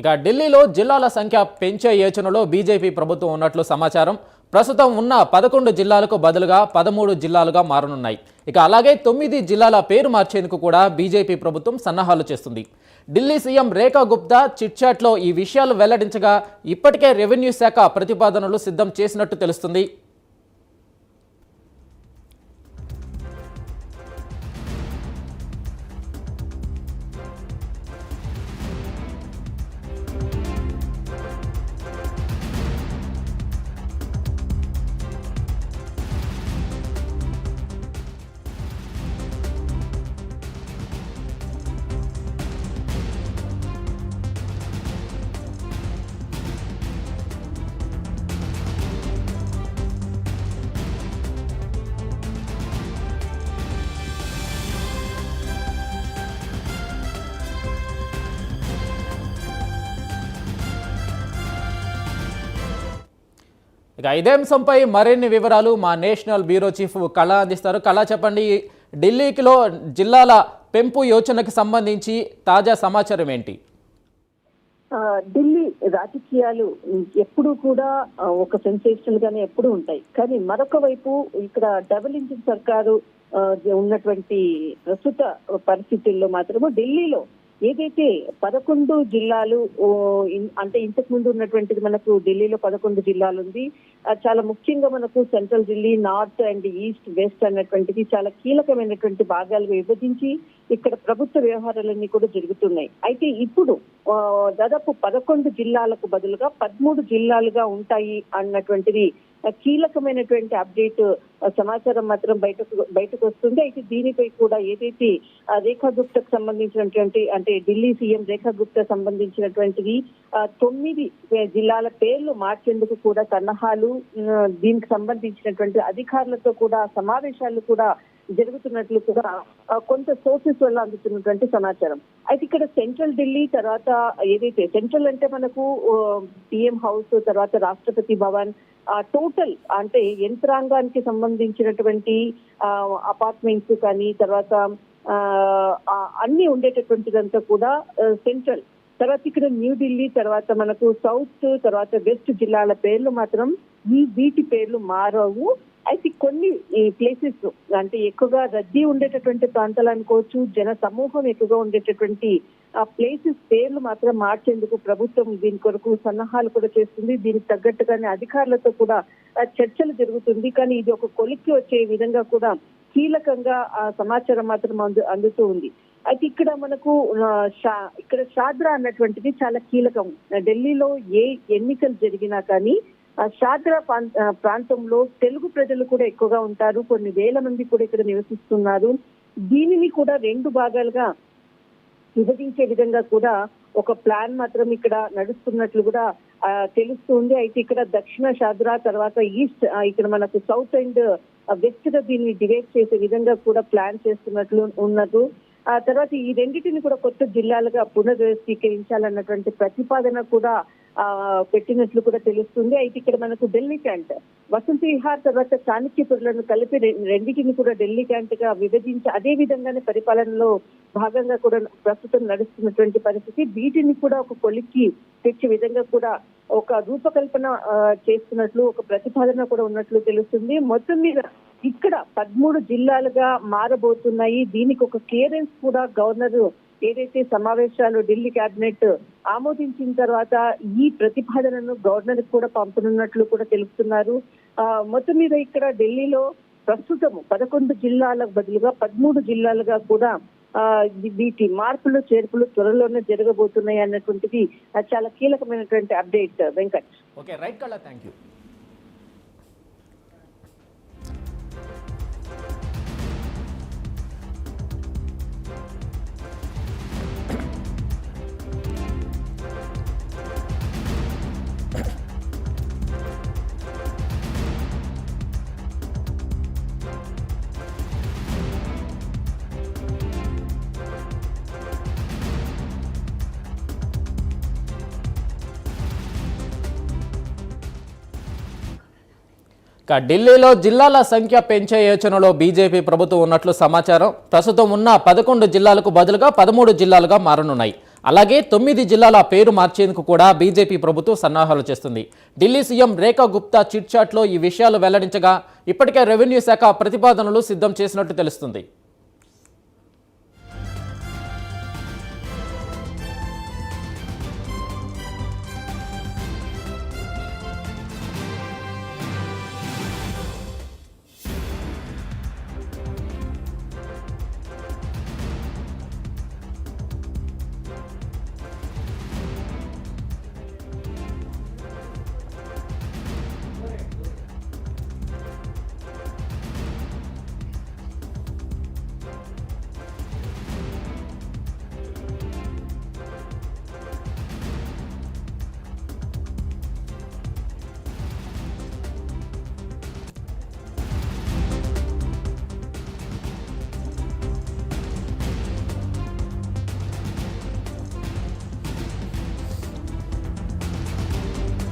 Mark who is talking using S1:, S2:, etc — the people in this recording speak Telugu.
S1: ఇక ఢిల్లీలో జిల్లాల సంఖ్య పెంచే యోచనలో బీజేపీ ప్రభుత్వం ఉన్నట్లు సమాచారం. ప్రస్తుతం ఉన్న పదకొండు జిల్లాలకు బదులుగా పదమూడు జిల్లాలుగా మారనున్నాయి. ఇక అలాగే తొమ్మిది జిల్లాల పేరు మార్చేందుకు కూడా బీజేపీ ప్రభుత్వం సన్నాహాలు చేస్తుంది. ఢిల్లీ సీఎం రేఖా గుప్తా చిట్చాట్లో ఈ విషయాలు వెల్లడించగా ఇప్పటికే రెవెన్యూ శాఖ ప్రతిపాదనలు సిద్ధం చేసినట్టు తెలుస్తుంది. ఇక ఇదే అంశంపై మరిన్ని వివరాలు మా నేషనల్ బ్యూరో చీఫ్ కళ అందిస్తారు. కళ చెప్పండి. ఢిల్లీకిలో జిల్లాల పెంపు యోచనకు సంబంధించి తాజా సమాచారం ఏంటి?
S2: ఢిల్లీ రాజకీయాలు ఎప్పుడూ కూడా ఒక సెన్సేషనల్ గానే ఎప్పుడూ ఉంటాయి. కానీ మరొక వైపు ఇక్కడ డబుల్ ఇంజిన్ సర్కారు ఉన్నటువంటి ప్రస్తుత పరిస్థితుల్లో మాత్రము ఢిల్లీలో ఏదైతే పదకొండు జిల్లాలు అంటే ఇంతకు ముందు ఉన్నటువంటిది మనకు ఢిల్లీలో పదకొండు జిల్లాలు ఉంది. చాలా ముఖ్యంగా మనకు central Delhi north and east west అన్నటువంటిది చాలా కీలకమైనటువంటి భాగాలుగా విభజించి ఇక్కడ ప్రభుత్వ వ్యవహారాలన్నీ కూడా జరుగుతున్నాయి. అయితే ఇప్పుడు దాదాపు పదకొండు జిల్లాలకు బదులుగా పదమూడు జిల్లాలుగా ఉంటాయి అన్నటువంటిది కీలకమైనటువంటి అప్డేట్ సమాచారం మాత్రం బయటకు బయటకు వస్తుంది. అయితే దీనిపై కూడా ఏదైతే రేఖా గుప్తకు సంబంధించినటువంటి అంటే ఢిల్లీ సీఎం రేఖా గుప్తా సంబంధించినటువంటిది తొమ్మిది జిల్లాల పేర్లు మార్చేందుకు కూడా సన్నాహాలు దీనికి సంబంధించినటువంటి అధికారులతో కూడా సమావేశాలు కూడా జరుగుతున్నట్లు కూడా కొంత సోర్సెస్ వల్ల అందుతున్నటువంటి సమాచారం. అయితే ఇక్కడ సెంట్రల్ ఢిల్లీ తర్వాత ఏదైతే సెంట్రల్ అంటే మనకు పిఎం హౌస్ తర్వాత రాష్ట్రపతి భవన్ టోటల్ అంటే యంత్రాంగానికి సంబంధించినటువంటి అపార్ట్మెంట్స్ కానీ తర్వాత ఆ, అన్ని ఉండేటటువంటిదంతా కూడా సెంట్రల్. తర్వాత ఇక్కడ న్యూఢిల్లీ తర్వాత మనకు సౌత్ తర్వాత వెస్ట్ జిల్లాల పేర్లు మాత్రం ఈ వీటి పేర్లు మారవు. అయితే కొన్ని ప్లేసెస్ అంటే ఎక్కువగా రద్దీ ఉండేటటువంటి ప్రాంతాలు అనుకోవచ్చు జన సమూహం ఎక్కువగా ఉండేటటువంటి ఆ ప్లేసెస్ పేర్లు మాత్రం మార్చేందుకు ప్రభుత్వం దీని కొరకు సన్నాహాలు కూడా చేస్తుంది. దీనికి తగ్గట్టుగానే అధికారులతో కూడా చర్చలు జరుగుతుంది. కానీ ఇది ఒక కొలిక్కి వచ్చే విధంగా కూడా కీలకంగా ఆ సమాచారం మాత్రం అందు అందుతూ ఉంది. అయితే ఇక్కడ మనకు షా- ఇక్కడ షాద్రా అన్నటువంటిది చాలా కీలకం. ఢిల్లీలో ఏ ఎన్నికలు జరిగినా కానీ షాద్రా ప్రాంతంలో తెలుగు ప్రజలు కూడా ఎక్కువగా ఉంటారు. కొన్ని వేల మంది కూడా ఇక్కడ నివసిస్తున్నారు. దీనిని కూడా రెండు భాగాలుగా విభజించే విధంగా కూడా ఒక ప్లాన్ మాత్రం ఇక్కడ నడుస్తున్నట్లు కూడా తెలుస్తుంది. అయితే ఇక్కడ దక్షిణ షాద్రా తర్వాత ఈస్ట్ ఇక్కడ మనకు సౌత్ అండ్ వెస్ట్గా దీన్ని డివైడ్ చేసే విధంగా కూడా ప్లాన్ చేస్తున్నట్లు ఉన్నట్టు. ఆ తర్వాత ఈ రెండింటిని కూడా కొత్త జిల్లాలుగా పునర్వ్యవస్థీకరించాలన్నటువంటి ప్రతిపాదన కూడా పెట్టినట్లు కూడా తెలుస్తుంది. అయితే ఇక్కడ మనకు ఢిల్లీ క్యాంట్. వసంత విహార్ తర్వాత చాణక్యపురులను కలిపి రెండింటిని కూడా ఢిల్లీ క్యాంట్గా విభజించి అదే విధంగానే పరిపాలనలో భాగంగా కూడా ప్రస్తుతం నడుస్తున్నటువంటి పరిస్థితి. వీటిని కూడా ఒక కొలిక్కి తెచ్చే విధంగా కూడా ఒక రూపకల్పన చేస్తున్నట్లు ఒక ప్రతిపాదన కూడా ఉన్నట్లు తెలుస్తుంది. మొత్తం మీద ఇక్కడ పదమూడు జిల్లాలుగా మారబోతున్నాయి. దీనికి ఒక క్లియరెన్స్ కూడా గవర్నర్ ఏదైతే సమావేశాలు ఢిల్లీ కేబినెట్ ఆమోదించిన తర్వాత ఈ ప్రతిపాదనను గవర్నర్ కూడా పంపనున్నట్లు కూడా తెలుపుతున్నారు. మొత్తం మీద ఇక్కడ ఢిల్లీలో ప్రస్తుతం పదకొండు జిల్లాలకు బదులుగా పదమూడు జిల్లాలుగా కూడా వీటి మార్పులు చేర్పులు త్వరలోనే జరగబోతున్నాయి అన్నటువంటిది చాలా కీలకమైనటువంటి update. Venkat.
S1: Okay right thank you. ఇక ఢిల్లీలో జిల్లాల సంఖ్య పెంచే యోచనలో బీజేపీ ప్రభుత్వం ఉన్నట్లు సమాచారం. ప్రస్తుతం ఉన్న పదకొండు జిల్లాలకు బదులుగా పదమూడు జిల్లాలుగా మారనున్నాయి. అలాగే తొమ్మిది జిల్లాల పేరు మార్చేందుకు కూడా బీజేపీ ప్రభుత్వం సన్నాహాలు చేస్తుంది. ఢిల్లీ సీఎం రేఖా గుప్తా చిట్ చాట్లో ఈ విషయాలు వెల్లడించగా ఇప్పటికే రెవెన్యూ శాఖ ప్రతిపాదనలు సిద్ధం చేసినట్టు తెలుస్తుంది.